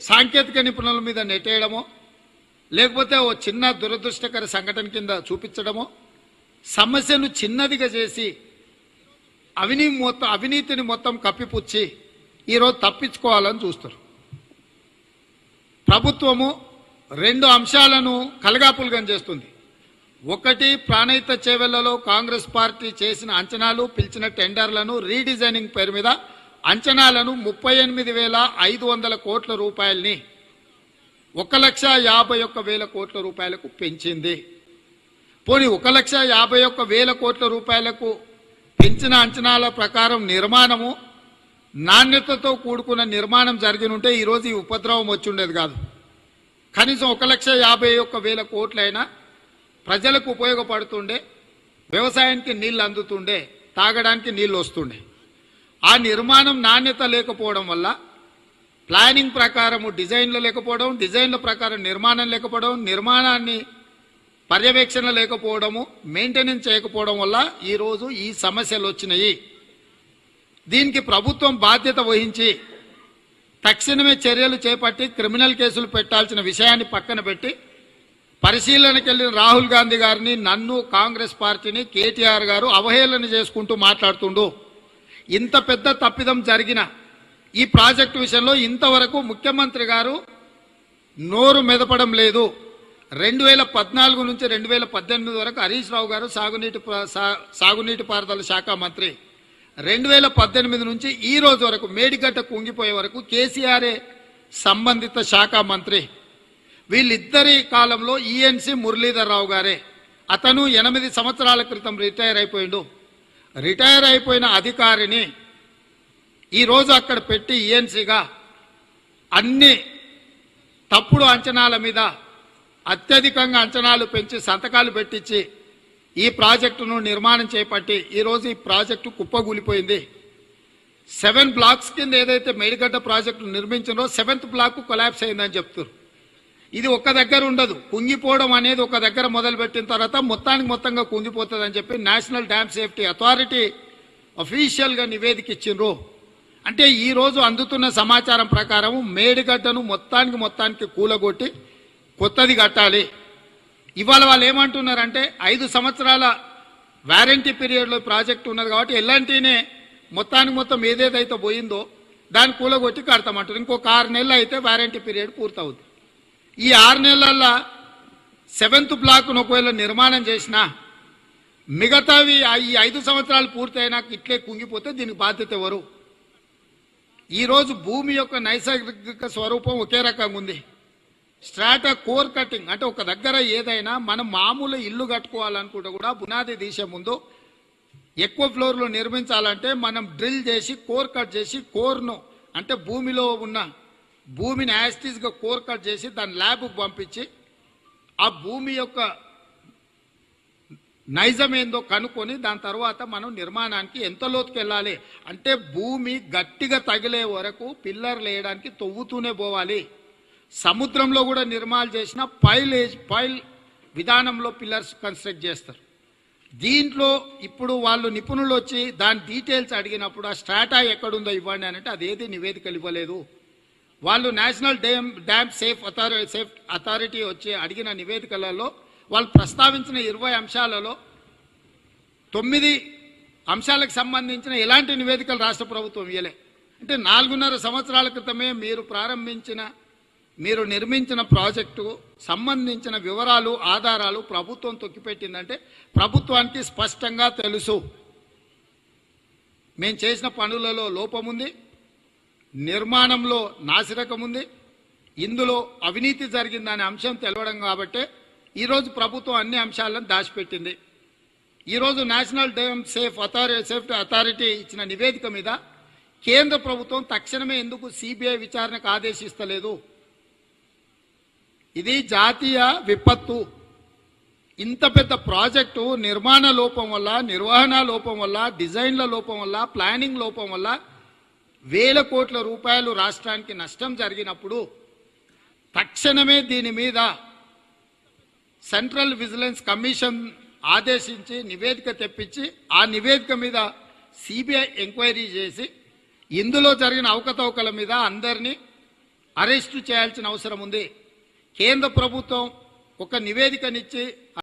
సాంకేతిక నిపుణుల మీద నెట్టేయడమో లేకపోతే ఓ చిన్న దురదృష్టకర సంఘటన కింద చూపించడమో సమస్యను చిన్నదిగా చేసి అవినీ మొత్తం అవినీతిని మొత్తం కప్పిపుచ్చి ఈరోజు తప్పించుకోవాలని చూస్తారు. ప్రభుత్వము రెండు అంశాలను కలగాపులగం చేస్తుంది. ఒకటి ప్రాణహిత చేవెళ్ళలో కాంగ్రెస్ పార్టీ చేసిన అంచనాలు పిలిచిన టెండర్లను రీడిజైనింగ్ పేరు మీద అంచనాలను ముప్పై ఎనిమిది వేల ఐదు వందల కోట్ల రూపాయల్ని ఒక లక్ష యాభై ఒక్క వేల కోట్ల రూపాయలకు పెంచింది. పోనీ ఒక లక్ష యాభై ఒక్క వేల కోట్ల రూపాయలకు పెంచిన అంచనాల ప్రకారం నిర్మాణము నాణ్యతతో కూడుకున్న నిర్మాణం జరిగిన ఉంటే ఈరోజు ఈ ఉపద్రవం వచ్చి ఉండేది కాదు. కనీసం ఒక లక్ష యాభై ఒక్క వేల కోట్లైనా ప్రజలకు ఉపయోగపడుతుండే వ్యవసాయానికి నీళ్ళు అందుతుండే తాగడానికి నీళ్ళు వస్తుండే. ఆ నిర్మాణం నాణ్యత లేకపోవడం వల్ల ప్లానింగ్ ప్రకారము డిజైన్లు లేకపోవడం డిజైన్ల ప్రకారం నిర్మాణం లేకపోవడం నిర్మాణాన్ని పర్యవేక్షణ లేకపోవడము మెయింటెనెన్స్ చేయకపోవడం వల్ల ఈరోజు ఈ సమస్యలు వచ్చినాయి. దీనికి ప్రభుత్వం బాధ్యత వహించి తక్షణమే చర్యలు చేపట్టి క్రిమినల్ కేసులు పెట్టాల్సిన విషయాన్ని పక్కన పెట్టి పరిశీలనకి వెళ్ళిన రాహుల్ గాంధీ గారిని నన్ను కాంగ్రెస్ పార్టీని కేటీఆర్ గారు అవహేళన చేసుకుంటూ మాట్లాడుతుండు. ఇంత పెద్ద తప్పిదం జరిగిన ఈ ప్రాజెక్టు విషయంలో ఇంతవరకు ముఖ్యమంత్రి గారు నోరు మెదపడం లేదు. రెండు వేల పద్నాలుగు నుంచి రెండు వేల పద్దెనిమిది వరకు హరీష్ రావు గారు సాగునీటి ప- సాగునీటి పారుదల శాఖ మంత్రి. రెండు వేల పద్దెనిమిది నుంచి ఈ రోజు వరకు మేడిగడ్డ కుంగిపోయే వరకు కేసీఆర్ఏ సంబంధిత శాఖ మంత్రి. వీళ్ళిద్దరి కాలంలో ఈఎన్సి మురళీధర్ రావు గారే. అతను ఎనిమిది సంవత్సరాల క్రితం రిటైర్ అయిపోయిండు. రిటైర్ అయిపోయిన అధికారిని ఈరోజు అక్కడ పెట్టి ఈఎన్సీగా అన్ని తప్పుడు అంచనాల మీద అత్యధికంగా అంచనాలు పెంచి సంతకాలు పెట్టించి ఈ ప్రాజెక్టును నిర్మాణం చేపట్టి ఈరోజు ఈ ప్రాజెక్టు కుప్పగూలిపోయింది. సెవెన్ బ్లాక్స్ కింద ఏదైతే మేడిగడ్డ ప్రాజెక్టు నిర్మించిందో సెవెంత్ బ్లాక్ కొలాబ్స్ అయిందని చెప్తున్నారు. ఇది ఒక్క దగ్గర ఉండదు. కుంగిపోవడం అనేది ఒక దగ్గర మొదలుపెట్టిన తర్వాత మొత్తానికి మొత్తంగా కుంగిపోతుంది అని చెప్పి నేషనల్ డ్యామ్ సేఫ్టీ అథారిటీ అఫీషియల్గా నివేదిక ఇచ్చిండ్రు. అంటే ఈరోజు అందుతున్న సమాచారం ప్రకారం మేడిగడ్డను మొత్తానికి మొత్తానికి కూలగొట్టి కొత్తది కట్టాలి. ఇవాళ వాళ్ళు ఏమంటున్నారంటే ఐదు సంవత్సరాల వారంటీ పీరియడ్లో ప్రాజెక్ట్ ఉన్నది కాబట్టి ఎలాంటినే మొత్తానికి మొత్తం ఏదేదైతే పోయిందో దాన్ని కూలగొట్టి కడతామంటారు. ఇంకొక ఆరు నెలలు అయితే వారంటీ పీరియడ్ పూర్తవుతుంది ఈ ఆరు నెలల్లో సెవెంత్ బ్లాక్ను ఒకవేళ నిర్మాణం చేసినా మిగతావి ఈ ఐదు సంవత్సరాలు పూర్తయినాక ఇట్లే కుంగిపోతే దీనికి బాధ్యత ఎవరు? ఈరోజు భూమి యొక్క నైసర్గిక స్వరూపం ఒకే రకంగా ఉంది. స్ట్రాటా కోర్ కటింగ్ అంటే ఒక దగ్గర ఏదైనా మనం మామూలు ఇల్లు కట్టుకోవాలనుకుంటే కూడా బునాది తీసే ముందు ఎక్కువ ఫ్లోర్లు నిర్మించాలంటే మనం డ్రిల్ చేసి కోర్ కట్ చేసి కోర్ను అంటే భూమిలో ఉన్న భూమిని యాస్టీస్గా కోర్ కట్ చేసి దాని ల్యాబ్కు పంపించి ఆ భూమి యొక్క నైజం ఏందో కనుక్కొని దాని తర్వాత మనం నిర్మాణానికి ఎంత లోతుకు వెళ్ళాలి? అంటే భూమి గట్టిగా తగిలే వరకు పిల్లర్లు వేయడానికి తొవ్వుతూనే పోవాలి. సముద్రంలో కూడా నిర్మాణాలు చేసిన పైల్ పైల్ విధానంలో పిల్లర్స్ కన్స్ట్రక్ట్ చేస్తారు. దీంట్లో ఇప్పుడు వాళ్ళు నిపుణులు వచ్చి దాని డీటెయిల్స్ అడిగినప్పుడు ఆ స్ట్రాటా ఎక్కడుందో ఇవ్వండి అని అంటే అదేది నివేదికలు ఇవ్వలేదు. వాళ్ళు national dam dam safe authority safe authority వచ్చి అడిగిన నివేదికలలో వాళ్ళు ప్రస్తావించిన ఇరవై అంశాలలో తొమ్మిది అంశాలకు సంబంధించిన ఎలాంటి నివేదికలు రాష్ట్ర ప్రభుత్వం ఇవ్వలే అంటే నాలుగున్నర సంవత్సరాల క్రితమే మీరు ప్రారంభించిన మీరు నిర్మించిన ప్రాజెక్టు సంబంధించిన వివరాలు ఆధారాలు ప్రభుత్వం తొక్కిపెట్టిందంటే ప్రభుత్వానికి స్పష్టంగా తెలుసు. మేము చేసిన పనులలో లోపం ఉంది నిర్మాణంలో నాసిరకం ఉంది. ఇందులో అవినీతి జరిగిందనే అంశం తెలవడం కాబట్టే ఈరోజు ప్రభుత్వం అన్ని అంశాలను దాచిపెట్టింది. ఈరోజు national dam safe authority safety authority ఇచ్చిన నివేదిక మీద కేంద్ర ప్రభుత్వం తక్షణమే ఎందుకు సిబిఐ విచారణకు ఆదేశిస్తలేదు? ఇది జాతీయ విపత్తు. ఇంత పెద్ద ప్రాజెక్టు నిర్మాణ లోపం వల్ల నిర్వహణ లోపం వల్ల డిజైన్ల లోపం వల్ల ప్లానింగ్ లోపం వల్ల వేల కోట్ల రూపాయలు రాష్ట్రానికి నష్టం జరిగినప్పుడు తక్షణమే దీని మీద సెంట్రల్ విజిలెన్స్ కమిషన్ ఆదేశించి నివేదిక తెప్పించి ఆ నివేదిక మీద సిబిఐ ఎంక్వైరీ చేసి ఇందులో జరిగిన అవకతవకల మీద అందరినీ అరెస్టు చేయాల్సిన అవసరం ఉంది. కేంద్ర ప్రభుత్వం ఒక నివేదికనిచ్చి